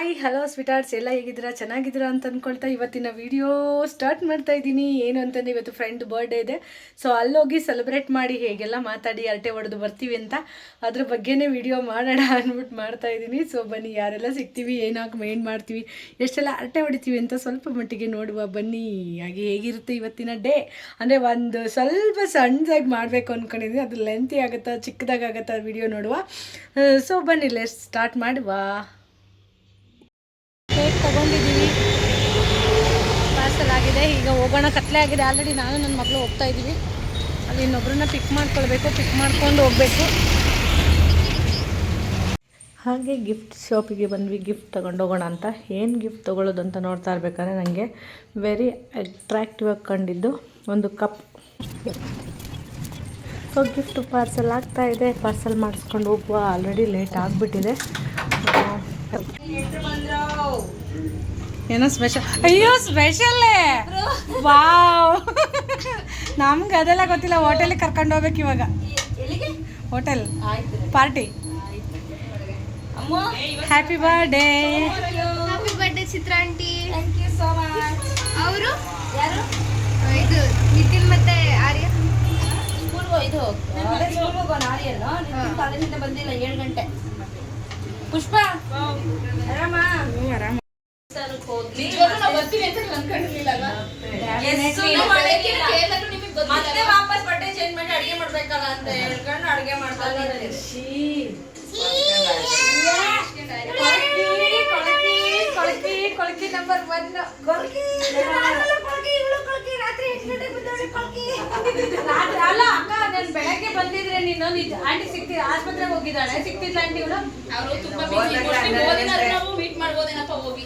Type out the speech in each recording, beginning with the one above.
Hi hello ಸ್ವೀಟಾರ್ಟ್ಸ್ ಎಲ್ಲ ಹೇಗಿದ್ದೀರಾ? ಚೆನ್ನಾಗಿದ್ದೀರಾ ಅಂತ ಅಂದ್ಕೊಳ್ತಾ ಇವತ್ತಿನ ವಿಡಿಯೋ ಸ್ಟಾರ್ಟ್ ಮಾಡ್ತಾ ಇದ್ದೀನಿ. ಏನು ಅಂತಂದರೆ ಇವತ್ತು ಫ್ರೆಂಡ್ ಬರ್ಡೇ ಇದೆ. ಸೊ ಅಲ್ಲೋಗಿ ಸೆಲೆಬ್ರೇಟ್ ಮಾಡಿ ಹೇಗೆಲ್ಲ ಮಾತಾಡಿ ಅರಟೆ ಹೊಡೆದು ಬರ್ತೀವಿ ಅಂತ ಅದ್ರ ಬಗ್ಗೆನೇ ವಿಡಿಯೋ ಮಾಡೋಣ ಅಂದ್ಬಿಟ್ಟು ಮಾಡ್ತಾ ಇದ್ದೀನಿ. ಸೊ ಬನ್ನಿ, ಯಾರೆಲ್ಲ ಸಿಗ್ತೀವಿ, ಏನಾಗಿ ಮೇನ್ ಮಾಡ್ತೀವಿ, ಎಷ್ಟೆಲ್ಲ ಅರಟೆ ಹೊಡಿತೀವಿ ಅಂತ ಸ್ವಲ್ಪ ಮಟ್ಟಿಗೆ ನೋಡುವ. ಬನ್ನಿ, ಹಾಗೆ ಹೇಗಿರುತ್ತೆ ಇವತ್ತಿನ ಡೇ ಅಂದರೆ ಒಂದು ಸ್ವಲ್ಪ ಸಣ್ಣದಾಗಿ ಮಾಡಬೇಕು ಅಂದ್ಕೊಂಡಿದ್ದೀನಿ ಅದು ಲೆಂತಿ ಆಗುತ್ತಾ, ಚಿಕ್ಕದಾಗಿ ಆಗುತ್ತಾ ವಿಡಿಯೋ ನೋಡುವ. ಸೊ ಬನ್ನಿ ಲೆಸ್ ಸ್ಟಾರ್ಟ್ ಮಾಡುವ. ತಗೊಂಡಿದ್ದೀವಿ ಪಾರ್ಸಲ್ ಆಗಿದೆ. ಈಗ ಹೋಗೋಣ. ಕತ್ಲೆ ಆಗಿದೆ. ಆಲ್ರೆಡಿ ನಾನು ನನ್ನ ಮಗಳು ಹೋಗ್ತಾ ಇದ್ದೀವಿ. ಅಲ್ಲಿ ಇನ್ನೊಬ್ಬರನ್ನ ಪಿಕ್ ಮಾಡ್ಕೊಳ್ಬೇಕು. ಪಿಕ್ ಮಾಡ್ಕೊಂಡು ಹೋಗಬೇಕು. ಹಾಗೆ ಗಿಫ್ಟ್ ಶಾಪಿಗೆ ಬಂದ್ವಿ. ಗಿಫ್ಟ್ ತೊಗೊಂಡೋಗೋಣ ಹೋಗೋಣ ಅಂತ. ಏನು ಗಿಫ್ಟ್ ತೊಗೊಳ್ಳೋದು ಅಂತ ನೋಡ್ತಾ ಇರ್ಬೇಕಾದ್ರೆ ನನಗೆ ವೆರಿ ಅಟ್ರಾಕ್ಟಿವ್ ಆಗಿ ಕಂಡಿದ್ದು ಒಂದು ಕಪ್ ಸೊ ಗಿಫ್ಟ್ ಪಾರ್ಸಲ್ ಆಗ್ತಾ ಇದೆ. ಪಾರ್ಸಲ್ ಮಾಡಿಸ್ಕೊಂಡು ಹೋಗುವ. ಆಲ್ರೆಡಿ ಲೇಟ್ ಆಗಿಬಿಟ್ಟಿದೆ. ಏನೋ ಸ್ಪೆಷಲ್ ಅಯ್ಯೋ ಸ್ಪೆಷಲ್ಲೇ ವಾವ್. ನಮ್ಗೆ ಅದೆಲ್ಲ ಗೊತ್ತಿಲ್ಲ ಹೋಟೆಲಿಗೆ ಕರ್ಕೊಂಡು ಹೋಗ್ಬೇಕು ಇವಾಗ. Hotel. Party. Happy birthday happy birthday Chitra aunty. Thank you so much ಅವರು? ಯಾರು? ಇದು ನಿತಿನ್ ಮತ್ತೆ ಆರ್ಯ. ಇದು ಕಾಲೇಜಿಂದ ಬಂದಿಲ್ಲ ಏಳು ಗಂಟೆ. ಪುಷ್ಪ. ಆರಾಮ? ನಿಜವಾಗ್ಲೂ ನಾವ್ ಬರ್ತೀವಿ ಅಂತ ಅನ್ಕೊಂಡಿರ್ಲಿಲ್ಲ ಮತ್ತೆ ವಾಪಸ್ ಬಟ್ಟೆ ಚೇಂಜ್ ಮಾಡಿ ಅಡಿಗೆ ಮಾಡ್ಬೇಕಲ್ಲ ಅಂತ ಹೇಳ್ಕೊಂಡು ಅಡಿಗೆ ಮಾಡ್ತಾ ಕೊಳಕಿ ಕೊಳಕಿ ನಂಬರ್ ಒನ್ ಅಲ್ಲ ನಾನು ಬೆಳಗ್ಗೆ ಬಂದಿದ್ರೆ ನೀನು ನಿಜ ಆಂಟಿ ಸಿಕ್ತಿ ಆಸ್ಪತ್ರೆಗೆ ಹೋಗಿದ್ದಾಳೆ. ಸಿಕ್ತಿದ್ಲ ಆಂಟಿ ಇವಳು? ಅವರು ತುಂಬಾ ನಾವು ಮೀಟ್ ಮಾಡ್ಬೋದೇನಪ್ಪ ಹೋಗಿ?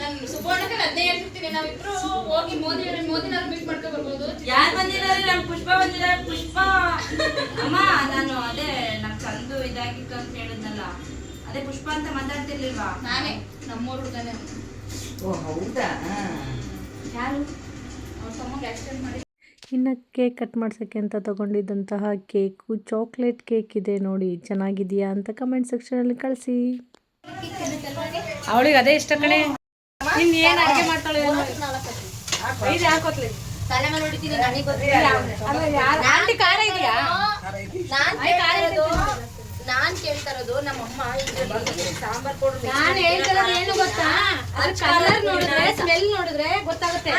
ನಾನು ಸುಬೋರ್ಣಕ್ಕೆ ಅದೇ ಹೇಳ್ತಿರ್ತೀನಿ ನಾವಿಬ್ರು ಹೋಗಿ ಮೋದಿ ಮೋದಿನಾರು ಮೀಟ್ ಮಾಡ್ಕೊ ಬರ್ಬೋದು. ಯಾರು ಬಂದಿದ್ದಾರೆ? ನಮ್ ಪುಷ್ಪ ಬಂದಿದ್ದಾರೆ. ಪುಷ್ಪ! ಅಮ್ಮ ನಾನು ಅದೇ ನಮ್ ಚಂದು ಇದಾಗಿತ್ತು ಅಂತ ಹೇಳಿದ್ನಲ್ಲ. ಅದೇ ಪುಷ್ಪ ಅಂತ ಮಾತಾಡ್ತಿರ್ಲಿಲ್ವಾ? ನಾನೇ ನಮ್ಮೂರು ಹುಡುಗನೇ. ಓ ಹೌದಾ? ಯಾರು? ಅವ್ರ ತಮ್ಮಗೆ ಆಕ್ಸಿಡೆಂಟ್ ಮಾಡಿ ಇನ್ನು ಕೇಕ್ ಕಟ್ ಮಾಡ್ಸೋಕ್ಕೆ ಅಂತ ತಗೊಂಡಿದ್ದಂತಹ ಕೇಕು ಚಾಕ್ಲೇಟ್ ಕೇಕ್ ಇದೆ ನೋಡಿ. ಚೆನ್ನಾಗಿದೆಯಾ ಅಂತ ಕಮೆಂಟ್ ಸೆಕ್ಷನಲ್ಲಿ ಕಳಿಸಿ. ಅವಳಿಗೆ ಅದೇ ಇಷ್ಟ ಕಣೆ. ಇನ್ನು ಏನು ಅಡುಗೆ ಮಾಡ್ತಾಳೆ ಇದು ಹಾಕೋತ್ಲಿ ತಲೆ ಮೇಲೆ ಹೊಡಿತೀನಿ ನನಗೆ ಗೊತ್ತಿಲ್ಲ ಆಂಟಿ ಖಾರ ಇದೆಯಾ? ನಾನ್ ಕೇಳ್ತಾ ಇರೋದು ನಾನ್ ಕೇಳ್ತಾ ಇರೋದು ನಮ್ಮಮ್ಮ ಇದ್ರಲ್ಲಿ ಸಾಂಬಾರ್ ಪೌಡರ್ ನಾನು ಹೇಳ್ತಿರೋದು ಏನು ಗೊತ್ತಾ? ಅದ್ರ ಕಲರ್ ನೋಡಿದ್ರೆ ಸ್ಮೆಲ್ ನೋಡಿದ್ರೆ ಗೊತ್ತಾಗುತ್ತೆ.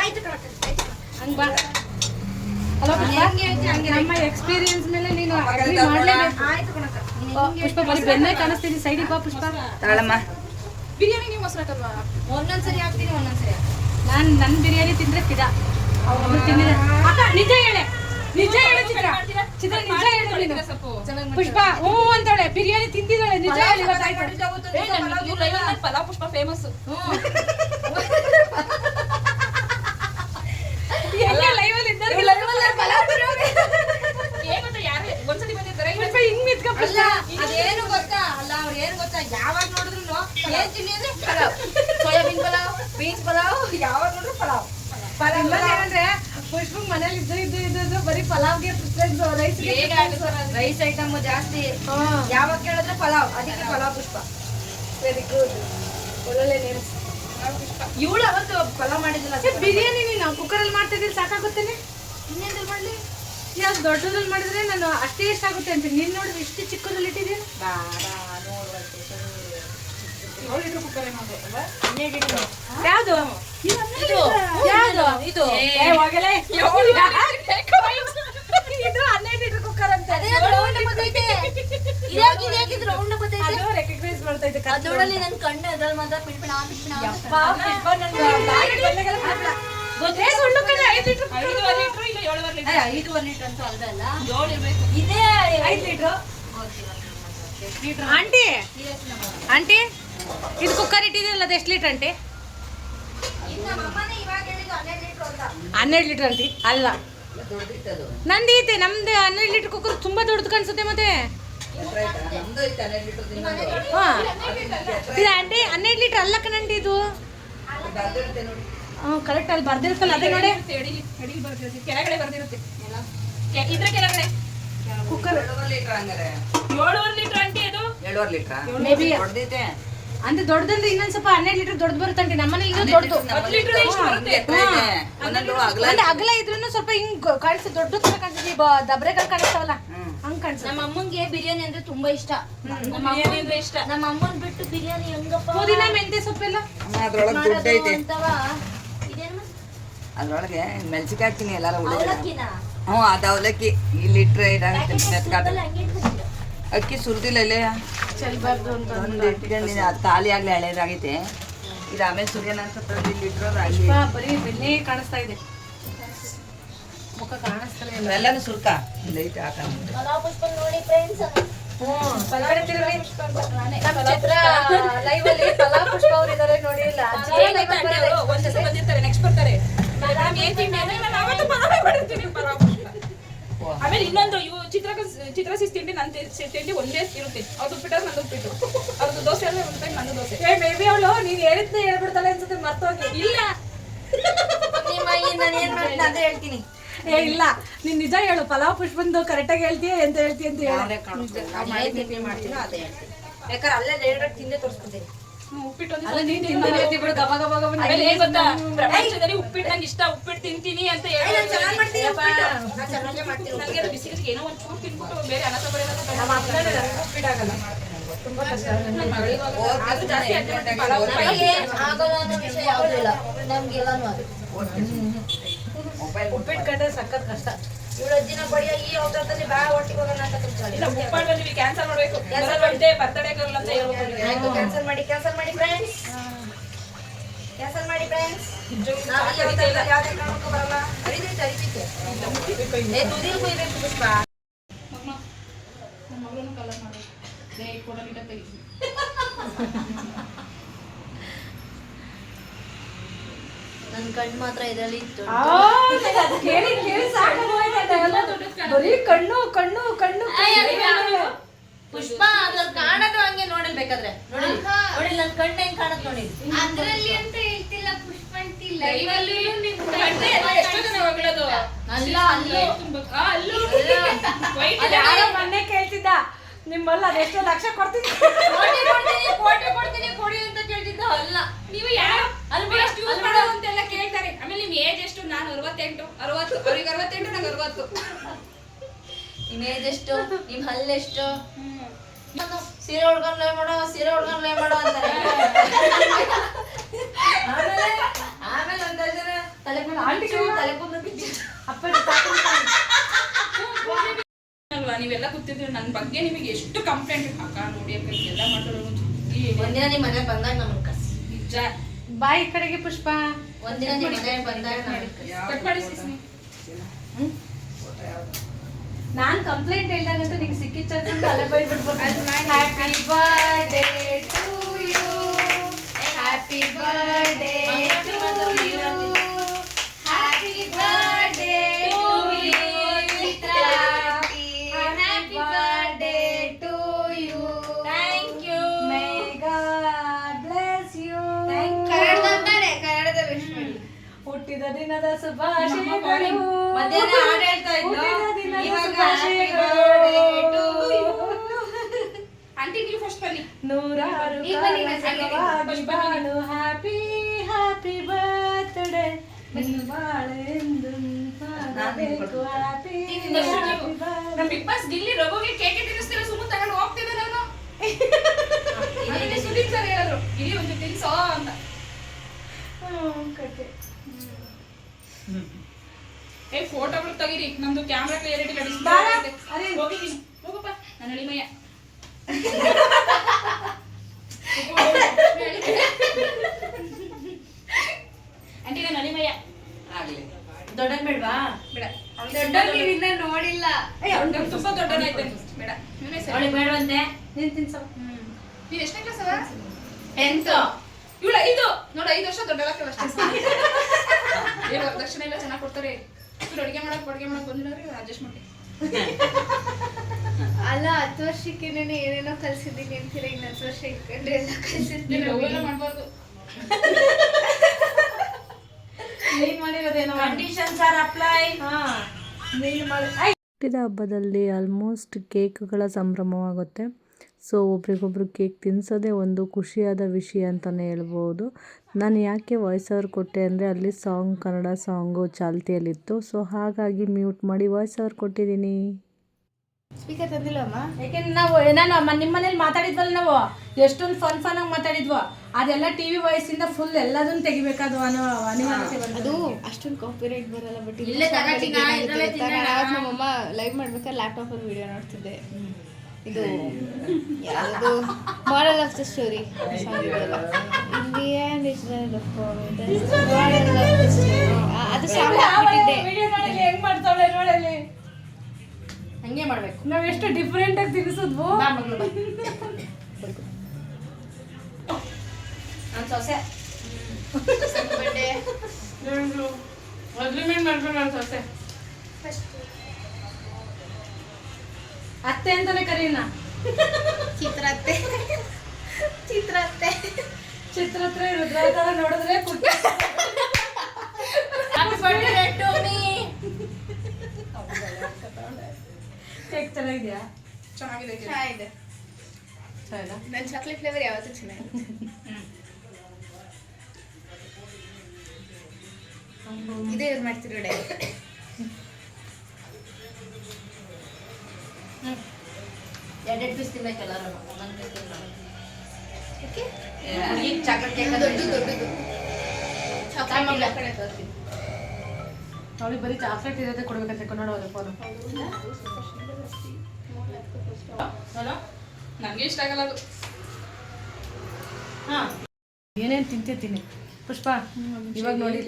ಹಂಗ್ ಬಾ? ನಮ್ಮ ಎಕ್ಸ್ಪೀರಿಯನ್ಸ್ ಮೇಲೆ ನೀನು ಮಾಡ್ಲೇಬೇಕು. ಓ, ಪುಷ್ಪ ಬರೀ ಬೆನ್ನೆ ಕಾಣಿಸ್ತೀನಿ ಸೈಡಿಗೆ ಬಾ ಪುಷ್ಪ. ತಾಳಮ್ಮ. ಬಿರಿಯಾನಿ ನೀವು ಮೊಸರು ಹಾಕಲ್ವಾ ಒಂದೊಂದ್ಸರಿ ಹಾಕ್ತೀನಿ ಒಂದೊಂದ್ಸರಿ ನಾನು ನನ್ನ ಬಿರಿಯಾನಿ ತಿಂದ್ರೆ ಅವ್ರು ಅಕ್ಕ ನಿಜ ಹೇಳೆ. ನಿಜ ಹೇಳು ಚಿತ್ರ. ಚಿತ್ರ ನಿಜ ಹೇಳು ನೀನು. ಪುಷ್ಪ ಹ್ಞೂ ಅಂತಾಳೆ ಬಿರಿಯಾನಿ ತಿಂದಿದ್ದಾಳೆ ನಿಜ ಹೇಳಿ ಪಲಾವ್ ಪುಷ್ಪ ಫೇಮಸ್ ಹೆಂಗೆ ಲೈವಲ್ಲಿ ಇದ್ದಾರೆ ಒಂದ್ಸತಿ ಬಂದಿದ್ದಾರೆ ಪುಷ್ಪ ಹಿಂಗ್ ನಿಂತ್ಕೊ ಅಲ್ಲ ಅದೇನು ಗೊತ್ತಾ? ಅಲ್ಲ ಅವ್ರ ಏನು ಗೊತ್ತಾ? ಯಾವಾಗ ನೋಡಿದ್ರು ಏನ್ ತಿನ್ನಿ ಅಂದ್ರೆ ಪಲಾವ್. ಸೋಯಾಬೀನ್ ಪಲಾವ್ ಬೀನ್ಸ್ ಪಲಾವ್ ಯಾವಾಗ ನೋಡಿದ್ರು ಪಲಾವ್. ಪಲಾವ್ ಏನಂದ್ರೆ ಪುಷ್ಪ ಮನೇಲಿ ಇದ್ದು ಇದ್ದು ಇದ್ದು ಬರೀ ಪಲಾವ್ಗೆ ಪ್ರಿಫರೆನ್ಸ್ ರೈಸ್ ರೈಸ್ ಐಟಮ್ ಜಾಸ್ತಿ. ಯಾವಾಗ ಕೇಳಿದ್ರೆ ಪಲಾವ್. ಅದಕ್ಕೆ ಪಲಾವ್ ಪುಷ್ಪ. ವೆರಿ ಗುಡ್ ಒಳ್ಳೊಳ್ಳೆ ನೇಮ್ಸ್ ಇವಳು ಅವತ್ತು ಪಲಾವ್ ಮಾಡಿದಿಲ್ಲ ಬಿರಿಯಾನಿ ನೀನು? ಕುಕ್ಕರಲ್ಲಿ ಮಾಡ್ತಿದ್ದೀನಿ ಸಾಕಾಗುತ್ತೇನೆ? ಯಾವ್ದು ದೊಡ್ಡದ್ರಲ್ಲಿ ಮಾಡಿದ್ರೆ ನಾನು ಅಷ್ಟೇ ಇಷ್ಟ ಆಗುತ್ತೆ ಅಂತ ನೀನ್ ನೋಡಿದ್ರೆ ಇಷ್ಟು ಚಿಕ್ಕದ್ರಲ್ಲಿ ಇಟ್ಟಿದ್ದೀನಿ ಯಾವ್ದು? ಯಾವ್ದು? ಇದು. ಇದು ಹನ್ನೆರಡು ಲೀಟರ್ ಕುಕ್ಕರ್ ಅಂತ. ಅದೇ ರೌಂಡ್ ಬರ್ತೈತೆ ಇದ್ಯಾಕ್ ಇದ್ಯಾಕ್ ಇದು ರೌಂಡ್ ಬರ್ತೈತೆ ಅದು ರೆಕಗ್ನೈಸ್ ಮಾಡ್ತಾ ಇದ್ದೆ ಅದ್ ನೋಡಲ್ಲಿ ನನ್ ಕಣ್ಣು ಅದ್ರಲ್ಲಿ ಮಾತ್ರ ಪಿಡ್ಪಿಣ ಪಿಡ್ಪಿಣ ಲೀಟರ್ ಏ, ಐದೂವರೆ ಲೀಟರ್ ಅಂತೂ ಇದೇ ಐದು ಲೀಟ್ರು. ಆಂಟಿ ಆಂಟಿ ಇದು ಕುಕ್ಕರ್ ಇಟ್ಟಿದ್ದೀರಲ್ಲ ಅದು ಎಷ್ಟು ಲೀಟರ್ ಆಂಟಿ? ನಮ್ಮಮ್ಮನೇ ಇವಾಗ ಹೇಳಿದ್ದು ಹನ್ನೆರಡು ಲೀಟರ್ ಲೀಟರ್ ಆಂಟಿ ಅಲ್ಲ. ನಂದು ಐತೆ ನಮ್ದು ಹನ್ನೆರಡು ಲೀಟರ್ ಕುಕ್ಕರ್ ತುಂಬಾ ದೊಡ್ಡದು ಕಾಣಿಸುತ್ತೆ ಮತ್ತೆ. ಹಾ. ಇದು ಆಂಟಿ ಹನ್ನೆರಡು ಲೀಟರ್ ಅಲ್ಲ ಕಣಂಟಿ ಇದು. ಕರೆಕ್ಟ್ ಅಲ್ಲಿ ಬರ್ದಿರುತ್ತಲ್ಲ ಅದೇ ನೋಡಿ. ಕೆಳಗಡೆ ಬರ್ದಿರುತ್ತೆ ಇದ್ರ ಕೆಳಗಡೆ. ಕುಕ್ಕರ್ ಏಳುವರೆ ಲೀಟರ್ ಅಂಟಿ ಅದು? ಏಳುವರೆ ಲೀಟರ್? ಮೇಬಿ ಹೊಡ್ದೈತೆ ಅಂದ್ರೆ ದೊಡ್ಡದಂದ್ರೆ ಇನ್ನೊಂದ್ ಸ್ವಲ್ಪ ಹನ್ನೆರಡು ಲೀಟರ್ ದೊಡ್ಡದು. ಬರುತ್ತಂತೆ ನಮ್ಮನೆ ಇದು ದೊಡ್ಡದು ಅಂದ್ರೆ ಅಗಲ ಇದ್ರೂ ಸ್ವಲ್ಪ ಹಿಂಗ್ ಕಾಣಿಸ್ತದೆ ದೊಡ್ಡ ತರ ಕಾಣಿಸ್ತದೆ ಬ- ದಬ್ರೆಗಳು ಕಾಣಿಸ್ತಾವಲ್ಲ ಹಂಗ್ ಕಾಣಿಸ್ತದೆ ನಮ್ಮ ಅಮ್ಮಂಗೆ ಬಿರಿಯಾನಿ ಅಂದ್ರೆ ತುಂಬಾ ಇಷ್ಟ. ನಮ್ಮ ಅಮ್ಮನ್ ಇಷ್ಟ. ನಮ್ಮ ಅಮ್ಮನ್ ಬಿಟ್ಟು ಬಿರಿಯಾನಿ ಹೆಂಗಪ್ಪ? ಪುದೀನ ಮೆಂತೆ ಸೊಪ್ಪೆಲ್ಲ ಅದ್ರೊಳಗೆ ದುಡ್ಡು ಐತೆ ಅಂತವ ಇದೇನು ಅದ್ರೊಳಗೆ ಮೆಲ್ಸಿಗೆ ಹಾಕ್ತೀನಿ ಎಲ್ಲಾರ ಹ್ಞೂ ಅದು ಅವಲಕ್ಕಿ. ಇಲ್ಲಿ ಇಟ್ರೆ ಇದಾಗುತ್ತೆ ಅಕ್ಕಿ ಸುರಿದಿಲ್ಲ ಇಲ್ಲೇ. ತಾಲಿ ಒಂದು ಇಟ್ಕೊಂಡಿನಿ ಅದು ಖಾಲಿ ಆಗ್ಲಿ ಹಳೇದಾಗೈತೆ. ಇದು ಆಮೇಲೆ ಸುರಿಯೋಣ ಅಂತ ತಂದು ಇಲ್ಲಿ ಬರೀ ಬೆನ್ನೇ ಕಾಣಿಸ್ತಾ ಇದೆ. ಮುಖ ಕಾಣಿಸ್ತಾನೆ ಇಲ್ಲ. ಎಲ್ಲಾನು ಸುರ್ಕ. ಲೈಟ್ ನೋಡಿ ಫ್ರೆಂಡ್ಸ್ ಲೈವ್ ಅಲ್ಲಿ ಕಲಾ ಪುಷ್ಪ ಅವ್ರು ಇದಾರೆ ನೋಡಿ ಇಲ್ಲ ನೆಕ್ಸ್ಟ್ ಬರ್ತಾರೆ. ಆಮೇಲೆ ಇನ್ನೊಂದು ಇವು ಚಿತ್ರ ಚಿತ್ರಸಿಸ್ ತಿಂಡಿ ನನ್ನ ತಿಂಡಿ ಒಂದೇ ಇರುತ್ತೆ. ಅವ್ರದ್ದು ಉಪ್ಪಿಟ್ಟು ನಂದು ಉಪ್ಪಿಟ್ಟು. ಅವ್ರದ್ದು ದೋಸೆ ಎಲ್ಲ ಒಂದು ನಂದು ದೋಸೆ. ಏ ಮೇಬಿ ಅವಳು ನೀನ್ ಹೇಳಿದ್ನ ಹೇಳ್ಬಿಡ್ತಾಳೆ ಅನ್ಸುತ್ತೆ ಮರ್ತೋಗಿ. ಇಲ್ಲ. ನಾನು ಏನು ಮಾಡ್ತೀನಿ ಅಂತ ಹೇಳ್ತೀನಿ. ಏ ಇಲ್ಲ. ನೀನ್ ನಿಜ ಹೇಳು ಪಲಾವ್ ಪುಷ್ಪಂದು ಕರೆಕ್ಟಾಗಿ ಹೇಳ್ತೀಯ ಎಂತ ಹೇಳ್ತೀಯ ಅಂತ ಹೇಳಿ. ಮಾಡ್ತೀನೋ ಅದೇ ಹೇಳ್ತೀನಿ. ಯಾಕಂದ್ರೆ ಅಲ್ಲೇ ಡೈರೆಕ್ಟ್ ತಿಂದೆ ತೋರಿಸ್ಕೊತೀನಿ. ಉಪ್ಪಿಟ್ಟು ಪ್ರಪಂಚದಲ್ಲಿ ನಂಗೆ ಇಷ್ಟ ಉಪ್ಪಿಟ್ಟು ತಿಂತೀನಿ ಅಂತ ಹೇಳಿ ಉಪ್ಪಿಟ್ಟು. ಏನೋ ಒಂದು ಚೂರು ತಿನ್ಬಿಟ್ಟು ಬೇರೆ ಅನ್ನ ಉಪ್ಪಿಟ್ಟಾಗಲ್ಲ ತುಂಬಾ ಕಷ್ಟ. ಆಗಲ್ಲ ವಿಷಯ ಯಾವುದೂ ಇಲ್ಲ. ನಮ್ಗೆಲ್ಲಾನು ಕಂಡ್ರೆ ಸಖತ್ ಕಷ್ಟ. ಇವಳ ಅಜ್ಜಿನ ಈ ಬಾ ಒಟ್ಟಿಗೆ ಹೋಗೋಣ ಅಂತ. ಇಲ್ಲ ಬುಕ್ ಕ್ಯಾನ್ಸಲ್ ಮಾಡಬೇಕು. ಬರ್ತಡೇ ಗರ್ಲ್ ಅಂತ ಹೇಳ್ಬೋದು. ಆಯ್ತು ಕ್ಯಾನ್ಸಲ್ ಮಾಡಿ ಕ್ಯಾನ್ಸಲ್ ಮಾಡಿ ಫ್ರೆಂಡ್ಸ್ ಕ್ಯಾನ್ಸಲ್ ಮಾಡಿ ಫ್ರೆಂಡ್ಸ್ ನಾವು ಈ ಅವತಾರದಲ್ಲಿ ಯಾವುದೇ ಕಾರಣಕ್ಕೂ ಬರಲ್ಲ. ಅರಿದೈತೆ ಅರಿದೈತೆ ಏ ತುದಿಲ್ ಕುಯ್ಬೇಕು ಪುಷ್ಪ. ಮಮ್ಮ ನಮ್ಮ ಮಗಳನ್ನು ಕಲರ್ ಮಾಡಿ. ಲೇ ಕೊಡಲಿ ತೆಗಿ. ನನ್ನ ಕಣ್ಣು ಮಾತ್ರ ಇದರಲ್ಲಿ ಇತ್ತು. ಕೇಳಿ ಕೇಳಿ ಅದೆಲ್ಲ. ಬರೀ ಕಣ್ಣು ಕಣ್ಣು ಕಣ್ಣು. ಪುಷ್ಪ ಅದ್ರಲ್ಲಿ ಕಾಣೋದು ಹಂಗೆ ನೋಡಿಲ್ ಬೇಕಾದ್ರೆ. ನೋಡಿ ನೋಡಿ ನನ್ನ ಕಣ್ಣು ಹೆಂಗ್ ಕಾಣತ್ ನೋಡಿ. ಅದ್ರಲ್ಲಿ ಅಂತ ಹೇಳ್ತಿಲ್ಲ ಪುಷ್ಪ ಅಂತಿಲ್ಲ. ಎಷ್ಟೋ ಜನ ಹೊಗಳೋದು ಅಲ್ಲ ಅಲ್ಲೂ ಅಲ್ಲೂ. ಯಾರೋ ಮೊನ್ನೆ ಕೇಳ್ತಿದ್ದ. ನಿಮ್ಮಲ್ಲ ಅದೆಷ್ಟೋ ಲಕ್ಷ ಕೊಡ್ತೀನಿ. ಕೋಟಿ ಕೊಡ್ತೀನಿ ಕೋಟಿ ಕೊಡ್ತೀನಿ ಕೊಡಿ ಅಂತ ಕೇಳ್ತಿದ್ದ ಅಲ್ಲ. ನೀವು ಯಾರು? ಎಷ್ಟು ಯೂಸ್ ಮಾಡೋ ಮಾಡೋದು. ಅಂತೆಲ್ಲ ಕೇಳ್ತಾರೆ. ಆಮೇಲೆ ನಿಮ್ಮ ಏಜ್ ಎಷ್ಟು? ನಾನು ಅರವತ್ತೆಂಟು. ಅರವತ್ತು ಅವ್ರಿಗೆ ಅರವತ್ತೆಂಟು ನಂಗೆ ಅರವತ್ತು. ನಿಮ್ಮ ಏಜ್ ಎಷ್ಟು? ನಿಮ್ ಹಲ್ಲೆಷ್ಟು ನಾನು ಸೀರೆ ಉಡ್ಕೊಂಡ್ ಲೈ ಮಾಡೋ ಸೀರೆ ಉಡ್ಕೊಂಡ್ ಲೈ ಮಾಡೋ ಅಂತಾರೆ. ಆಮೇಲೆ ಆಮೇಲೆ ಒಂದಷ್ಟು ಜನ ತಲೆ ಮೇಲೆ ಆಂಟಿ ತಲೆ ಕೂದಲು ಬಿಚ್ಚು. ಅಪ್ಪ ನೀವೆಲ್ಲ ಕೂತಿದ್ರು ನನ್ನ ಬಗ್ಗೆ ನಿಮಗೆ ಎಷ್ಟು ಕಂಪ್ಲೇಂಟ್ ಅಕ್ಕ ನೋಡಿ ಅಕ್ಕ ಎಲ್ಲ ಮಾಡೋದು ಒಂದಿನ ನಿಮ್ಮ ಮನೆಗೆ ಬಂದಾಗ ನಮಗೆ ಕರ್ಸಿ. ನಿಜ. ಬಾಯಿ ಈ ಕಡೆಗೆ ಪುಷ್ಪ. ಒಂದಿನ ನಿಮ್ಮ ಮನೆಗೆ ಬಂದಾಗ ನಮ್ಗೆ ಕಟ್ ಮಾಡಿ ಸಿಸ್ನಿ. ನಾನ್ ಕಂಪ್ಲೇಂಟ್ ಹೇಳ್ದಾಗಂತೂ ನಿಂಗೆ ಸಿಕ್ಕಿತ್ತು ಅಂತ ಅಲ್ಲೇ ಬೈಬಿಟ್ಬಿಟ್ಟು happy birthday to you happy birthday to you ಹುಟ್ಟಿದ ದಿನದ ಶುಭಾಶಯಗಳು ಮಧ್ಯಾಹ್ನ ಹಾಡ್ ಹೇಳ್ತಾ ಇದ್ಲು. ಹುಟ್ಟಿದ ದಿನದ ಇವಾಗ ಶುಭಾಶಯಗಳು. happy birthday to you. Aunty ನೀವು ಫಸ್ಟ್ ಬನ್ನಿ. ನೂರಾರು ಈಗ ಬನ್ನಿ, ನಾನು ಕಾಲವಾಗಿ ಬಾಳು. ಹ್ಯಾಪಿ ಹ್ಯಾಪಿ ಬರ್ತ್ಡೇ ನಿನ್ನ ಬಾಳೆಂದು ಮಾಡಬೇಕು ಹ್ಯಾಪಿ ನಮ್ಮ ಬಿಗ್ ಬಾಸ್ ಗಿಲ್ಲಿ ರಘುಗೆ ಕೇಕೆ ತಿನ್ನಿಸ್ತಿಲ್ಲ ಸುಮ್ಮನೆ ತಗೊಂಡು ಹೋಗ್ತಿದ್ದೆ ನಾನು ಅದಕ್ಕೆ ಸುದೀಪ್ ಸರ್ ಹೇಳಿದ್ರು ಗಿಲ್ಲಿ ಒಂದು ತಿನ್ಸೋ ಅಂತ. ಏ ಫೋಟೋಗಳು ತೆಗೀರಿ. ನಮ್ದು ಕ್ಯಾಮ್ರಾ ಕ್ಲಿಯರಿಟಿ. ಹೋಗಿದ್ದೀನಿ ಹೋಗಪ್ಪ. ನನ್ನ ಅಳಿಮಯ್ಯ. ಆಂಟಿ ನನ್ನ ಅಳಿಮಯ್ಯ. ಆಗ್ಲಿ. ದೊಡ್ಡನ್ ಬೇಡ್ವಾ? ಬೇಡ. ದೊಡ್ಡ ನೀವಿನ್ನ ನೋಡಿಲ್ಲ. ಅವ್ನು ತುಂಬಾ ದೊಡ್ಡನಾಯ್ತಾನೆ ಬೇಡ. ನೀನೇ ಸರಿ. ಅವಳಿಗೆ ಬೇಡವಂತೆ. ನೀನ್ ತಿನ್ಸೋ. ನೀನ್ ಎಷ್ಟನೇ ಕ್ಲಾಸ್ ಅದ ಟೆಂತ್ ಇವಳ ಐದು. ನೋಡು ಐದು ವರ್ಷ ದೊಡ್ಡಲಾಗ್ತವೆ ಅಷ್ಟೇ ಏನು ವರದಕ್ಷಿಣೆ ಎಲ್ಲ ಚೆನ್ನಾಗಿ ಕೊಡ್ತಾರೆ. ಇವ್ರು ಅಡುಗೆ ಮಾಡಕ್ ಅಡುಗೆ ಮಾಡಕ್ ಬಂದಿರೋರು ಇವ್ರು ಅಡ್ಜಸ್ಟ್ ಮಾಡಿ ಅಲ್ಲ ಹತ್ತು ವರ್ಷಕ್ಕೆ ನಾನು ಏನೇನೋ ಕಲ್ಸಿದ್ದೀನಿ ಅಂತೀರ ಇನ್ನು ಹತ್ತು ವರ್ಷ ಇಟ್ಕೊಂಡ್ರೆ ಎಲ್ಲ ಕಲ್ಸಿರ್ತೀನಿ ಅವೆಲ್ಲ ಮಾಡಬಾರ್ದು ಮಾಡಿರೋದೇನೋ ಕಂಡೀಷನ್ಸ್ ಆರ್ ಅಪ್ಲೈ ಹಾ ನೀನು ಮಾಡಿ ಹುಟ್ಟಿದ ಹಬ್ಬದಲ್ಲಿ ಆಲ್ಮೋಸ್ಟ್ ಕೇಕ್ಗಳ ಸಂಭ್ರಮವಾಗುತ್ತೆ. ಸೊ ಒಬ್ರಿಗೊಬ್ರು ಕೇಕ್ ತಿನ್ನಿಸೋದೇ ಒಂದು ಖುಷಿಯಾದ ವಿಷಯ ಅಂತಲೇ ಹೇಳ್ಬೋದು. ನಾನು ಯಾಕೆ ವಾಯ್ಸ್ ಓವರ್ ಕೊಟ್ಟೆ ಅಂದರೆ ಅಲ್ಲಿ ಸಾಂಗ್ ಕನ್ನಡ ಸಾಂಗು ಚಾಲ್ತಿಯಲ್ಲಿತ್ತು. ಸೊ ಹಾಗಾಗಿ ಮ್ಯೂಟ್ ಮಾಡಿ ವಾಯ್ಸ್ ಓವರ್ ಕೊಟ್ಟಿದ್ದೀನಿ. ಸ್ಪೀಕರ್ ತಂದಿಲ್ಲಮ್ಮ ಯಾಕೆಂದ್ರೆ ನಾವು ನಾನು ಅಮ್ಮ ನಿಮ್ಮ ಮನೇಲಿ ಮಾತಾಡಿದ್ವಲ್ಲ ನಾವು? ಎಷ್ಟೊಂದು ಫನ್ ಫನ್ ಆಗಿ ಮಾತಾಡಿದ್ವು. ಅದೆಲ್ಲ ಟಿ ವಿ ವಾಯ್ಸಿಂದ ಫುಲ್ ಎಲ್ಲದನ್ನು ತೆಗಿಬೇಕಾದ ಅನ್ನೋ ಅನಿವಾರ್ಯತೆ ಅದು ಅಷ್ಟೊಂದು ಕಾಪಿರೈಟ್ ಬರಲ್ಲ ಬಟ್ ಇಲ್ಲೇ ತಗಳ್ತೀನಿ, ನಾ ಇದ್ರಲ್ಲೇ ತಿನ್ನೋಣ. ನಮ್ಮಮ್ಮ ಲೈವ್ ಮಾಡ್ಬೇಕಾದ್ರೆ ಲ್ಯಾಪ್ಟಾಪ್ ಅಲ್ಲಿ ವಿಡಿಯೋ ನೋಡ್ತಿದ್ದೆ. ಇದು ಯಾವುದು? ಮಾರಲ್ ಆಫ್ ದ ಸ್ಟೋರಿ ಇಲ್ಲಿ end it's moral of the story ಅದು ಸಾಂಗ್ ಹಾಕ್ಬಿಟ್ಟಿದ್ದೆ ಹೆಂಗ್ ಮಾಡ್ತಾಳೆ ನೋಡಲ್ಲಿ ಹಂಗೆ ಮಾಡ್ಬೇಕು. ನಾವ್ ಎಷ್ಟು ಡಿಫ್ರೆಂಟ್ ಆಗಿ ತಿನ್ನಿಸಿದ್ವು ಬಾ ಮಗಳು ಬಾ. ನನ್ ಸೊಸೆ. ಅಗ್ರಿಮೆಂಟ್ ಮಾಡ್ಕೊಂಡು ನಾನು ಸೊಸೆ. ಅತ್ತೆ ಅಂತಾನೆ ಕರೀನ. ಚಿತ್ರತ್ತೆ. ಚಿತ್ರತ್ತೆ. ಚಿತ್ರತ್ರ ರುದ್ರಾಕಾರ ನೋಡಿದ್ರೆ ಕೇಕ್ ಚೆನ್ನಾಗಿದ್ಯಾ ಚೆನ್ನಾಗಿದೆ ಚೆನ್ನಾಗಿದೆ. ನನ್ನ ಚಾಕ್ಲೇಟ್ ಫ್ಲೇವರ್ ಯಾವತ್ತೂ ಚೆನ್ನಾಗಿದೆ ಇದೇ ಯೂಸ್ ಮಾಡ್ತಿರೋ ಡೈ ಎರಡೆರಡು ಪೀಸ್ ತಿನ್ಬೇಕಲ್ಲ ಒಂದೊಂದು ಪೀಸ್ ತಿನ್ಬೇಕು. ಓಕೆ ಈಗ ಚಾಕ್ಲೇಟ್ ಕೇಕ್ ದೊಡ್ಡದು ದೊಡ್ಡದು. ಚಾಕ್ಲೇಟ್ ಇಲ್ಲ. ಕಡೆ ತೋರಿಸ್ತೀನಿ ಅವಳಿಗೆ ಬರೀ ಚಾಕ್ಲೇಟ್ ಇರೋದೇ ಕೊಡ್ಬೇಕಂತ ನೋಡೋದು ಫೋನು ನನಗೆ ಇಷ್ಟ ಆಗಲ್ಲ ಅದು. ಹಾ. ಏನೇನು ತಿಂತೀನಿ ಪುಷ್ಪ ಇವಾಗ ನೋಡಿ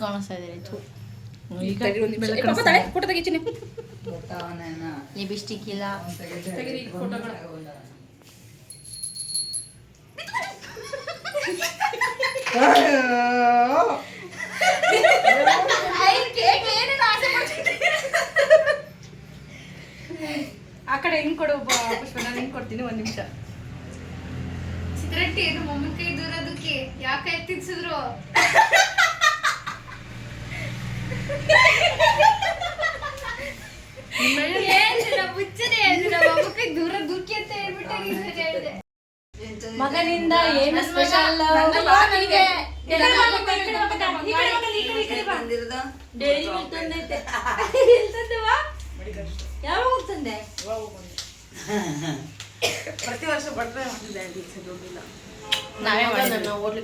ಕಾಣಿಸ್ತಾ ಇದೆ ಫೋಟೋ ತೆಗಿತೀನಿ ಇಲ್ಲ. ಆ ಕಡೆ ಹೆಂಗ್ ಕೊಡು ಪುಷ್ಪ ನಾನು ಹೆಂಗ್ ಕೊಡ್ತೀನಿ ಒಂದ್ ನಿಮಿಷ. ಚಿತ್ರಟ್ಟಿ ಏನು ಮೊಮ್ಮನ ಕೈ ದೂರದಕ್ಕೆ ಯಾಕೆ ಎತ್ತಿಸಿದ್ರು ಮುಚ್ಚನೆ ಹೇಳ್ದಿರ ಮೊಮ್ಮ ಕೈ ದೂರ ದುಃಖಿ ಅಂತ ಹೇಳ್ಬಿಟ್ಟು ಈ ಸರಿ ಹೇಳ್ದೆ ಮಗನಿಂದ ಏನು ಸ್ಪೆಷಲ್ ಡೈರಿ ಮಿಲ್ಕ್ ತಂದೈತೆ. ಯಾವಾಗ ಹೋಗ್ತಂದೆ ಪ್ರತಿ ವರ್ಷ ಬರ್ತಾ ಮಾಡ್ತಿದ್ದೆ ಈ ಸಲ ಹೋಗಿಲ್ಲ. ನಾವೇ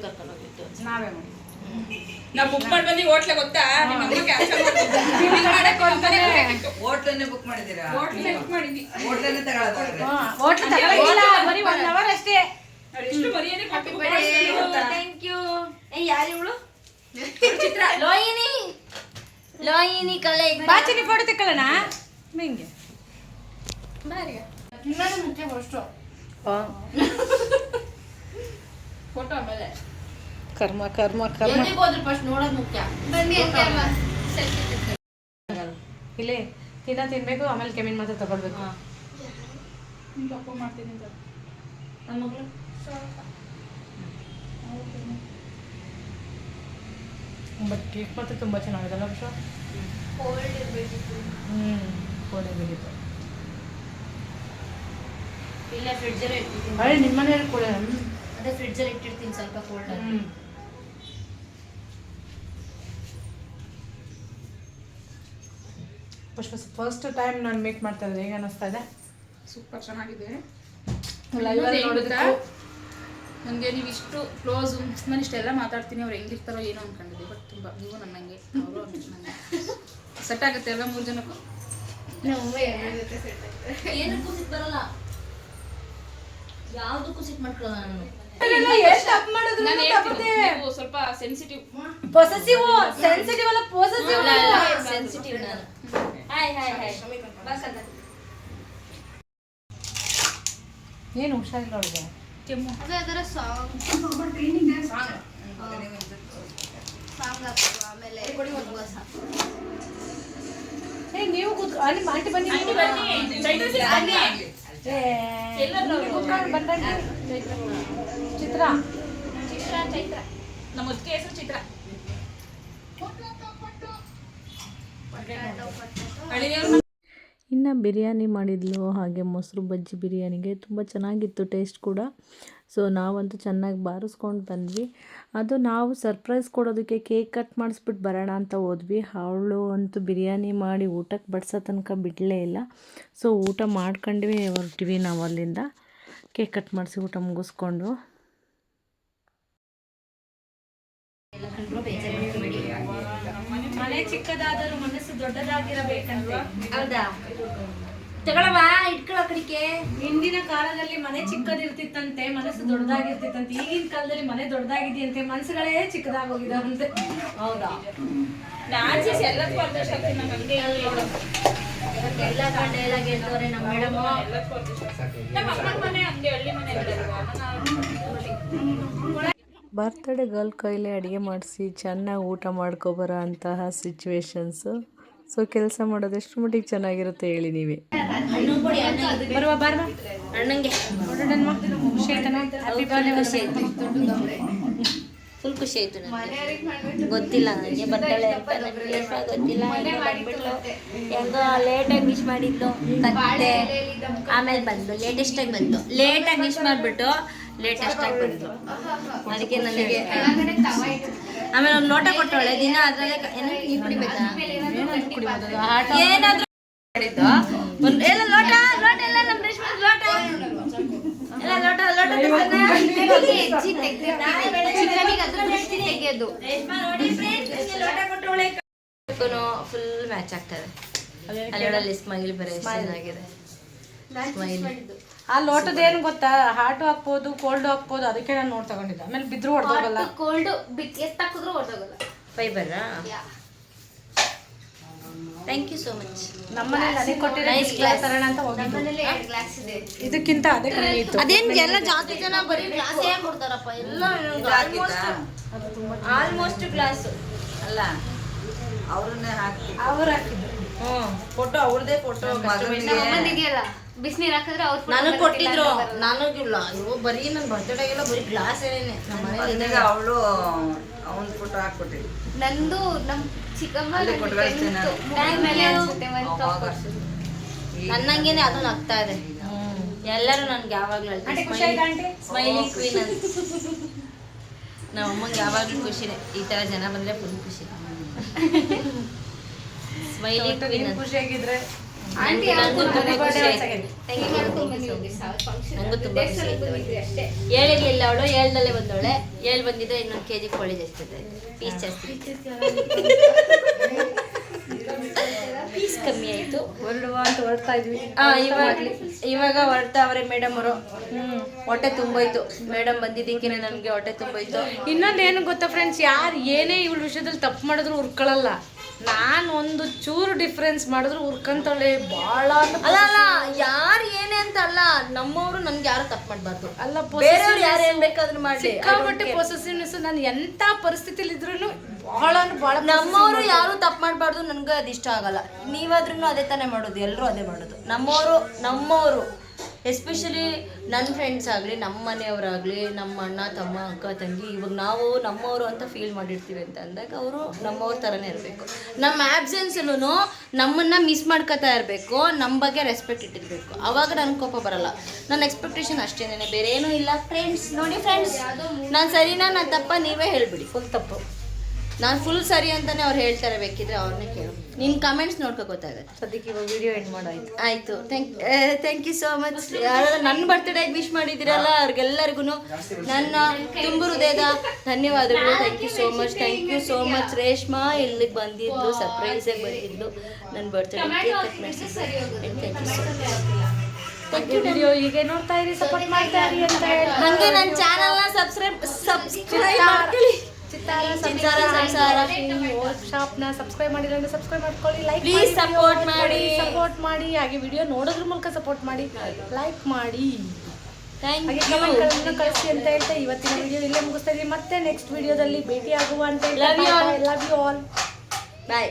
ಕರ್ಕೊಂಡು ಹೋಗಿದ್ದು. ನಾವೇ ಮಾಡಿ ನಾವು ಬುಕ್ ಮಾಡಿ ಬಂದಿ ಹೋಟ್ಲೆ ಗೊತ್ತಾ? ನಿಮ್ಮ ಅಮ್ಮ ಕ್ಯಾನ್ಸಲ್ ಮಾಡಿದ್ದು ಹೋಟ್ಲನ್ನೇ ಬುಕ್ ಮಾಡಿದ್ದೀರಾ? ಹೋಟ್ಲ ಬುಕ್ ಮಾಡಿದ್ವಿ ಹೋಟ್ಲನ್ನೇ ತಗೊಳ್ಳೋದಾದ್ರೆ ಹೋಟ್ಲ್ ತಗೊಳಂಗಿಲ್ಲ ಬರೀ ಒನ್ ಅವರ್ ಅಷ್ಟೇ. ಎಷ್ಟು ಬರೀ. ಮಾಡಿದ್ರು ಗೊತ್ತಾ? ಥ್ಯಾಂಕ್ ಯು ಏ ಯಾರು ಇವಳು? ಚಿತ್ರ. ಲೋಯಿನಿ ಲೋಯಿನಿ ಕಲೆ. ಬಾಚಿನಿ ಫೋಟೋ ತಕ್ಕಳಣ ಹೆಂಗೆ. ಬಾರಿ ಇನ್ನೊಂದು ಮುಖ್ಯ ಫಸ್ಟು ಫೋಟೋ ಆಮೇಲೆ. ಕರ್ಮ ಕರ್ಮ ಕರ್ಮ. ಎಲ್ಲಿಗೆ ಹೋದ್ರು ಫಸ್ಟ್ ನೋಡೋದು ಮುಖ್ಯ. ಬನ್ನಿ ಅಂತ ಅಮ್ಮ. ಇಲ್ಲಿ ತಿನ್ನ ತಿನ್ಬೇಕು ಆಮೇಲೆ ಕೆಮಿನ್ ಮಾತ್ರ ತಗೊಳ್ಬೇಕು. ನಿಮ್ಗೆ ಅಪ್ಪ ಮಾಡ್ತೀನಿ ಸರ್ ನನ್ನ ಮಗಳು? ಬಟ್ ಕೇಕ್ ಮಾತ್ರ ತುಂಬಾ ಚೆನ್ನಾಗಿದಲ್ಲ ಹ್ಞೂ ಕೋಲ್ಡ್ ಇರಬೇಕಿತ್ತು. ಇಲ್ಲೇ ಫ್ರಿಡ್ಜಲ್ಲಿ ಇಟ್ಟಿರ್ತೀನಿ ಅದೇ ನಿಮ್ಮ ಮನೆಯಲ್ಲಿ ಕೊಡೆ ಅದೇ ಫ್ರಿಡ್ಜಲ್ಲಿ ಇಟ್ಟಿರ್ತೀನಿ ಸ್ವಲ್ಪ ಕೋಲ್ಡ್ ಆಗಿ. ಹ್ಮ್ ಫಸ್ಟ್ ಫಸ್ಟ್ ಟೈಮ್ ನಾನು ಮೀಟ್ ಮಾಡ್ತಾ ಇದ್ದೆ ಹೇಗೆ ಅನ್ನಿಸ್ತಾ ಇದೆ? ಸೂಪರ್ ಚೆನ್ನಾಗಿದೆ. ಲೈವ್ ಅಲ್ಲಿ ನೋಡಿದ್ರೆ ನನಗೆ ನೀವು ಇಷ್ಟು ಕ್ಲೋಸ್ ನಾನು ಇಷ್ಟೆಲ್ಲ ಮಾತಾಡ್ತೀನಿ ಅವ್ರು ಹೆಂಗಿರ್ತಾರೋ ಏನೋ ಅನ್ಕೊಂಡಿದ್ದೆ ಬಟ್ ತುಂಬ ನೀವು ನನ್ನಂಗೆ ಅವರು ನನಗೆ ಸೆಟ್ ಆಗುತ್ತೆ ಎಲ್ಲ ಮೂರು ಜನಕ್ಕೂ? ಏನಕ್ಕೂ ಸಿಟ್ ಬರಲ್ಲ. ಯಾವ್ದಕ್ಕೂ ಸಿಟ್ ಮಾಡ್ಕೊಳ್ಳಲ್ಲ ನಾನು. ನಾನು ಹೇಳ್ತೀನಿ. ನೀವು ಸ್ವಲ್ಪ ಸೆನ್ಸಿಟಿವ್ ಪೊಸೆಸಿವ್ ಸೆನ್ಸಿಟಿವ್ ಅಲ್ಲ ಪೊಸೆಸಿವ್ ಸೆನ್ಸಿಟಿವ್ ನಾನು. Hi hi hi. ಏನು ಹುಷಾರಿಲ್ಲ ಅವಳಿಗೆ? ಕೆಮ್ಮು. ಅದು ಅದರ ಸಾಂಗ್ ಸಾಂಗ್ ಹಾಕೋದು ಆಮೇಲೆ. ಏ ನೀವು ಕೂತ್ ಅಲ್ಲಿ ಆಂಟಿ ಬನ್ನಿ. ಏ, ಇಲ್ಲಿ ಕೂತ್ಕೊಂಡು ಬಂದಂಗೆ. ಚಿತ್ರ. ಚಿತ್ರ. ಚೈತ್ರ ನಮ್ಮ ಹೆಸರು ಚಿತ್ರ. ಇನ್ನು ಬಿರಿಯಾನಿ ಮಾಡಿದ್ಲು, ಹಾಗೆ ಮೊಸರು ಬಜ್ಜಿ ಬಿರಿಯಾನಿಗೆ. ತುಂಬ ಚೆನ್ನಾಗಿತ್ತು ಟೇಸ್ಟ್ ಕೂಡ. ಸೊ ನಾವಂತೂ ಚೆನ್ನಾಗಿ ಬಾರಿಸ್ಕೊಂಡು ಬಂದ್ವಿ. ಅದು ನಾವು ಸರ್ಪ್ರೈಸ್ ಕೊಡೋದಕ್ಕೆ ಕೇಕ್ ಕಟ್ ಮಾಡಿಸ್ಬಿಟ್ಟು ಬರೋಣ ಅಂತ ಹೋದ್ವಿ. ಅವಳು ಅಂತೂ ಬಿರಿಯಾನಿ ಮಾಡಿ ಊಟಕ್ಕೆ ಬಡ್ಸೋ ತನಕ ಬಿಡಲೇ ಇಲ್ಲ. ಸೊ ಊಟ ಮಾಡ್ಕೊಂಡ್ವಿ, ಹೊರಟಿವಿ ನಾವು ಅಲ್ಲಿಂದ. ಕೇಕ್ ಕಟ್ ಮಾಡಿಸಿ ಊಟ ಮುಗಿಸ್ಕೊಂಡು. ಮನೆ ಚಿಕ್ಕದಾದರೂ ಮನಸ್ಸು ದೊಡ್ಡದಾಗಿರಬೇಕಂತೆ. ಹೌದಾ? ತಗೊಳವಾ ಇಟ್ಕೊಳ್ಳೋ ಕಡಿಕೆ ಹಿಂದಿನ ಕಾಲದಲ್ಲಿ ಮನೆ ಚಿಕ್ಕದಿರ್ತಿತ್ತಂತೆ ಮನಸ್ಸು ದೊಡ್ಡದಾಗಿರ್ತಿತ್ತಂತೆ ಈಗಿನ ಕಾಲದಲ್ಲಿ ಮನೆ ದೊಡ್ಡದಾಗಿದೆಯಂತೆ ಮನಸ್ಸುಗಳೇ ಚಿಕ್ಕದಾಗೋಗಿದಾವಂತೆ. ಹೌದಾ? ನಾಚಿಸ್ ಆಗ್ತೀನಿ ಎಲ್ಲ ಕಂಡ ಎಲ್ಲ ಗೆಲ್ತವ್ರೆ ನಮ್ಮ ಮೇಡಮ್. ನಮ್ಮ ಅಮ್ಮನ ಮನೆ ಹಂಗೆ ಹಳ್ಳಿ ಮನೆ ಬರ್ತ್ಡೇ ಗರ್ಲ್ ಕೈಲೇ ಅಡುಗೆ ಮಾಡಿಸಿ ಚೆನ್ನಾಗಿ ಊಟ ಮಾಡ್ಕೊಬರೋ ಅಂತಹ ಸಿಚುವೇಶನ್ಸು ಸೊ ಕೆಲಸ ಮಾಡೋದು ಎಷ್ಟು ಮಟ್ಟಿಗೆ ಚೆನ್ನಾಗಿರುತ್ತೆ ಹೇಳಿ ನೀವೇ. ಫುಲ್ ಖುಷಿ ಆಯ್ತು. ನನಗೆ ಗೊತ್ತಿಲ್ಲ ನನಗೆ ಬರ್ತಾಳೆ ಅಂತ ನನಗೆ ಗೊತ್ತಿಲ್ಲ. ಹೆಂಗೋ ಬಂದ್ಬಿಟ್ಲು. ಹೆಂಗೋ ಲೇಟಾಗಿ ವಿಶ್ ಮಾಡಿದ್ಲು. ಮತ್ತೆ ಆಮೇಲೆ ಬಂದು ಲೇಟೆಸ್ಟಾಗಿ ಬಂತು. ಲೇಟಾಗಿ ವಿಶ್ ಮಾಡಿಬಿಟ್ಟು ಲೇಟೆಸ್ಟಾಗಿ ಬಂತು ಅದಕ್ಕೆ ನನಗೆ ಆಮೇಲೆ ಒಂದು ಲೋಟ ಕೊಟ್ಟವಳೆ ದಿನ ಅದ್ರಲ್ಲೇ ಏನೋ ಏನು ನೀರು ಕುಡಿಬೇಕಾ? ಏನಾದ್ರೂ ಒಂದು ಎಲ್ಲ ಲೋಟ ಲೋಟ ಎಲ್ಲ ನಮ್ಮ ರೇಷ್ಮೆ ಲೋಟ. ಎಲ್ಲ ಲೋಟ ಲೋಟ ಫುಲ್ ಮ್ಯಾಚ್ ಆಗ್ತದೆ. ಅಲ್ಲಿ ಸ್ಮೈಲ್ ಬರೀ ಚೆನ್ನಾಗಿದೆ. ಸ್ಮೈಲ್ ಆ ಲೋಟದ ಏನು ಗೊತ್ತಾ? ಹಾಟು ಹಾಕ್ಬೋದು ಕೋಲ್ಡ್ ಹಾಕ್ಬೋದು ಅದಕ್ಕೆ ನಾನು ನೋಡ್ ತಗೊಂಡಿದ್ದೆ. ಆಮೇಲೆ ಬಿದ್ರು ಹೊಡೆದೋಗಲ್ಲ. ಕೋಲ್ಡ್ ಎಷ್ಟು ಹಾಕಿದ್ರು ಹೊಡೆದೋಗಲ್ಲ. ಫೈಬರಾ ಥ್ಯಾಂಕ್ ಯು. ಸೋ ಮಚ್ ನಮ್ಮನೇಲಿ ನನಗೆ ಕೊಟ್ಟಿರೋ Nice gift ತರೋಣ ಅಂತ ಹೋಗಿದ್ದು. ಗ್ಲಾಸ್ ಇದೆ. ಇದಕ್ಕಿಂತ ಅದೇ ಕಮ್ಮಿ ಇತ್ತು ಅದೇನ್ ಎಲ್ಲ ಜಾಸ್ತಿ ಜನ ಬರೀ ಏನ್ ಕೊಡ್ತಾರಪ್ಪ. ಎಲ್ಲ ಆಲ್ಮೋಸ್ಟ್ ಗ್ಲಾಸ್ ಅಲ್ಲ ಅವ್ರನ್ನೇ ಹಾಕಿ ಅವ್ರು ಹಾಕಿದ್ದು. ಹ್ಮ್ ಫೋಟೋ ಅವ್ರದೇ ಫೋಟೋ ಇದೆಯಲ್ಲ ಬಿಸಿನೀರ್ ಹಾಕಿದ್ರೆ ಅವ್ರು ನನಗೆ ಕೊಟ್ಟಿದ್ರು ನನಗಿಲ್ಲ. ಅಯ್ಯೋ ಬರೀ ನನ್ನ ಇಲ್ಲ ಬರೀ ಗ್ಲಾಸ್ ಏನೇನೆ. ನಮ್ಮ ಮನೇಲಿ ಅವಳು ಅವನ ಫೋಟೋ ಹಾಕ್ಕೊಟ್ಟಿದ್ವಿ ನಂದು ನಮ್ ಚಿಕ್ಕಮ್ಮ. ನನ್ನಂಗೇನೆ ಅದು ನಗ್ತಾ ಇದೆ. ಎಲ್ಲರೂ ನನ್ಗೆ ಯಾವಾಗ್ಲೂ ಸ್ಮೈಲಿ ಕ್ವೀನ್ ಅಂತ ನಮ್ಮ ಅಮ್ಮಂಗೆ ಯಾವಾಗ್ಲೂ ಖುಷಿನೇ. ಈ ತರ ಜನ ಬಂದ್ರೆ ಫುಲ್ ಖುಷಿ. ಖುಷಿಯಾಗಿದ್ರೆ ಹೇಳಿರ್ಲಿಲ್ಲ ಅವಳು ಹೇಳ್ದಲ್ಲೇ ಬಂದವಳೆ. ಹೇಳ್ ಬಂದಿದ್ರೆ ಇನ್ನೊಂದು ಕೆ ಜಿ ಕೋಳಿ ಜಾಸ್ತಿ ಪೀಸ್ ಜಾಸ್ತಿ ಪೀಸ್ ಕಮ್ಮಿ ಆಯ್ತು. ಹೊರಡುವ ಅಂತ ಹೊರಡ್ತಾ ಇದ್ವಿ. ಆ, ಇವಾಗ ಇವಾಗ ಹೊರಡ್ತಾವ್ರೆ ಮೇಡಮ್ ಅವರು. ಹೊಟ್ಟೆ ತುಂಬೋಯ್ತು. ಮೇಡಮ್ ಬಂದಿದ್ದಕ್ಕೆ ನನಗೆ ಹೊಟ್ಟೆ ತುಂಬೋಯ್ತು. ಇನ್ನೊಂದು ಏನು ಗೊತ್ತಾ ಫ್ರೆಂಡ್ಸ್ ಯಾರು ಏನೇ ಇವಳ ವಿಷಯದಲ್ಲಿ ತಪ್ಪು ಮಾಡಿದ್ರು ಉರ್ಕೊಳ್ಳಲ್ಲ ನಾನು ಒಂದು ಚೂರು ಡಿಫ್ರೆನ್ಸ್ ಮಾಡಿದ್ರು ಉರ್ಕಂತಾಳೆ ಭಾಳ ಅಲ್ಲ ಅಲ್ಲ ಯಾರು ಏನೇ ಅಂತ ಅಲ್ಲ ನಮ್ಮವರು ನನ್ಗೆ ಯಾರು ತಪ್ಪು ಮಾಡಬಾರ್ದು. ಅಲ್ಲ ಬೇರೆಯವ್ರು ಯಾರು ಏನ್ ಬೇಕಾದ್ರೂ ಮಾಡಿ ಸಿಕ್ಕಾಪಟ್ಟೆ ಪೊಸೆಸಿವ್ನೆಸ್ ನಾನು ಎಂಥ ಪರಿಸ್ಥಿತಿಲಿ ಇದ್ರೂ ಭಾಳ ಬಹಳ ಭಾಳ ನಮ್ಮವರು ಯಾರು ತಪ್ಪು ಮಾಡಬಾರ್ದು ನನಗೆ ಅದು ಇಷ್ಟ ಆಗಲ್ಲ. ನೀವಾದ್ರೂ ಅದೇ ತಾನೇ ಮಾಡೋದು ಎಲ್ಲರೂ ಅದೇ ಮಾಡೋದು. ನಮ್ಮವರು ನಮ್ಮವರು. ಎಸ್ಪೆಷಲಿ ನನ್ನ ಫ್ರೆಂಡ್ಸ್ ಆಗಲಿ ನಮ್ಮ ಮನೆಯವರಾಗಲಿ ನಮ್ಮ ಅಣ್ಣ, ತಮ್ಮ, ಅಕ್ಕ, ತಂಗಿ, ಇವಾಗ ನಾವು ನಮ್ಮವರು ಅಂತ ಫೀಲ್ ಮಾಡಿರ್ತೀವಿ ಅಂತ ಅಂದಾಗ ಅವರು ನಮ್ಮವ್ರ ಥರನೇ ಇರಬೇಕು. ನಮ್ಮ ಆ್ಯಬ್ಸೆನ್ಸಲ್ಲೂ ನಮ್ಮನ್ನು ಮಿಸ್ ಮಾಡ್ಕೋತಾ ಇರಬೇಕು ನಮ್ಮ ಬಗ್ಗೆ ರೆಸ್ಪೆಕ್ಟ್ ಇಟ್ಟಿರಬೇಕು. ಅವಾಗ ನನ್ನ ಕೋಪ ಬರಲ್ಲ. ನನ್ನ ಎಕ್ಸ್ಪೆಕ್ಟೇಷನ್ ಅಷ್ಟೇನೇ ಬೇರೆ ಏನೂ ಇಲ್ಲ. ಫ್ರೆಂಡ್ಸ್ ನೋಡಿ ಫ್ರೆಂಡ್ಸ್ ನಾನು ಸರಿನಾ ನಾನು ತಪ್ಪ ನೀವೇ ಹೇಳಿಬಿಡಿ. ಫುಲ್ ತಪ್ಪು. ನಾನು ಫುಲ್ ಸರಿ ಅಂತಾನೆ ಅವ್ರು ಹೇಳ್ತಾರೆ ಬೇಕಿದ್ರೆ ಅವ್ರನ್ನ ಕೇಳು. ನಿನ್ನ ಕಮೆಂಟ್ಸ್ ನೋಡ್ಕೊ ಗೊತ್ತಾಗುತ್ತೆ. ಸದ್ಯಕ್ಕೆ ಇವಾಗ ವಿಡಿಯೋ ಎಂಡ್ ಮಾಡಾಯ್ತು. ಆಯಿತು thank thank you so much ಯಾರಾದ್ರೂ ನನ್ನ ಬರ್ತ್ಡೇಗೆ ವಿಶ್ ಮಾಡಿದ್ದೀರಲ್ಲ ಅವ್ರಿಗೆಲ್ಲರಿಗೂ ನನ್ನ ತುಂಬ ಹೃದಯದ ಧನ್ಯವಾದಗಳು. Thank you so much thank you so much Reshma ಇಲ್ಲಿಗೆ ಬಂದಿದ್ದು ಸರ್ಪ್ರೈಸಾಗಿ ಬಂದಿದ್ದು ನನ್ನ ಬರ್ತ್ಡೇ ಕೇಕ್ ಕಟ್ ಮಾಡಿಸಿದ್ದು thank you so much video ಹೀಗೆ ನೋಡ್ತಾ ಇರಿ ಸಪೋರ್ಟ್ ಮಾಡ್ತಾ ಇರಿ ಅಂತ ಹೇಳಿ ಹಾಗೆ ನನ್ನ ಚಾನಲ್ನ ಸಬ್ಸ್ಕ್ರೈಬ್ ಸಬ್ಸ್ಕ್ರೈಬ್ ಮಾಡ್ಕೊಳ್ಳಿ. ಚಿತ್ತಾರ ಸಂಸಾರ ಶಾಪ್ನ ಸಬ್ಸ್ಕ್ರೈಬ್ ಮಾಡಿಲ್ಲ ಅಂದ್ರೆ ಸಬ್ಸ್ಕ್ರೈಬ್ ಮಾಡ್ಕೊಳ್ಳಿ. ಲೈಕ್ ಪ್ಲೀಸ್ support ಮಾಡಿ. ಸಪೋರ್ಟ್ ಮಾಡಿ. ಹಾಗೆ ವಿಡಿಯೋ ನೋಡೋದ್ರ ಮೂಲಕ ಸಪೋರ್ಟ್ ಮಾಡಿ. ಲೈಕ್ ಮಾಡಿ. ಹಾಗೆ ಕಮೆಂಟ್ಗಳನ್ನು ಕಳಿಸಿ ಅಂತ ಹೇಳ್ತಾ ಇವತ್ತಿನ ವಿಡಿಯೋ ಇಲ್ಲೇ ಮುಗಿಸ್ತಾ ಇದೀವಿ ಮತ್ತೆ ನೆಕ್ಸ್ಟ್ ವಿಡಿಯೋದಲ್ಲಿ ಭೇಟಿ ಆಗುವ ಅಂತ. Love you all bye